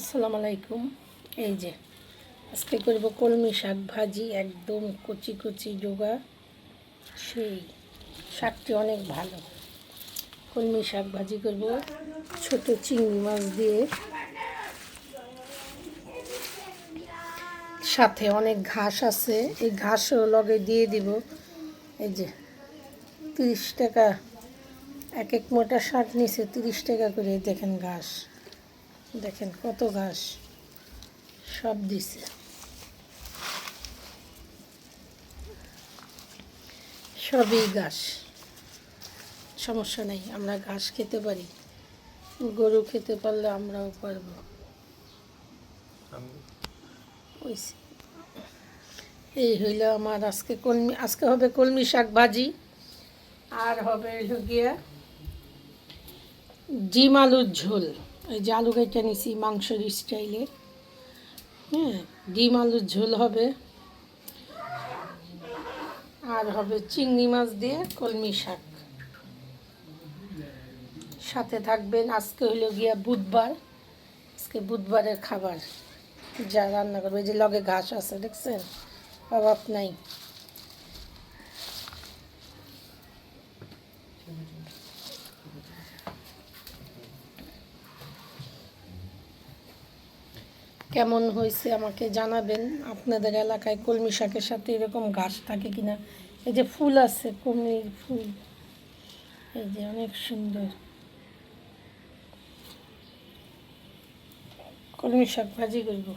আসসালামু আলাইকুম। এই যে, আজকে করব কলমি শাক ভাজি, একদম কচি কচি যোগা সেই শাকটি অনেক ভালো। কলমি শাক ভাজি করব, ছোট চিংড়ি মাছ দিয়ে। সাথে অনেক ঘাস আছে, এই ঘাসও লগে দিয়ে দিব। এই যে, তিরিশ টাকা, এক এক মোটা শাক নিচে তিরিশ টাকা করে দেখেন ঘাস। দেখেন কত ঘাস। সব দিছে। সবই ঘাস। সমস্যা নেই, আমরা ঘাস খেতে পারি। গরু খেতে পারলে আমরাও পারব। এই হইল আমার আজকে কলমি, আজকে হবে কলমি শাক ভাজি। আর হবে হইল গিয়া ডিম আলুর ঝোল। এই যে আলু কেটে নিছি, মাংসের স্টাইলে হ্যাঁ ডিম আলুর ঝোল হবে। আর হবে চিংড়ি মাছ দিয়ে কলমি শাক। সাথে থাকবেন, আজকে হইল গিয়া বুধবার। আজকে বুধবারের খাবার। যা রান্না করবে যে লগে ঘাস আছে, দেখছেন? অভাব নাই। কেমন হয়েছে আমাকে জানাবেন। আপনাদের এলাকায় কলমি শাকের সাথে এরকম গাছ থাকে কিনা? এই যে ফুল আছে কলমির ফুল। এই যে অনেক সুন্দর। কলমি শাক ভাজি করব।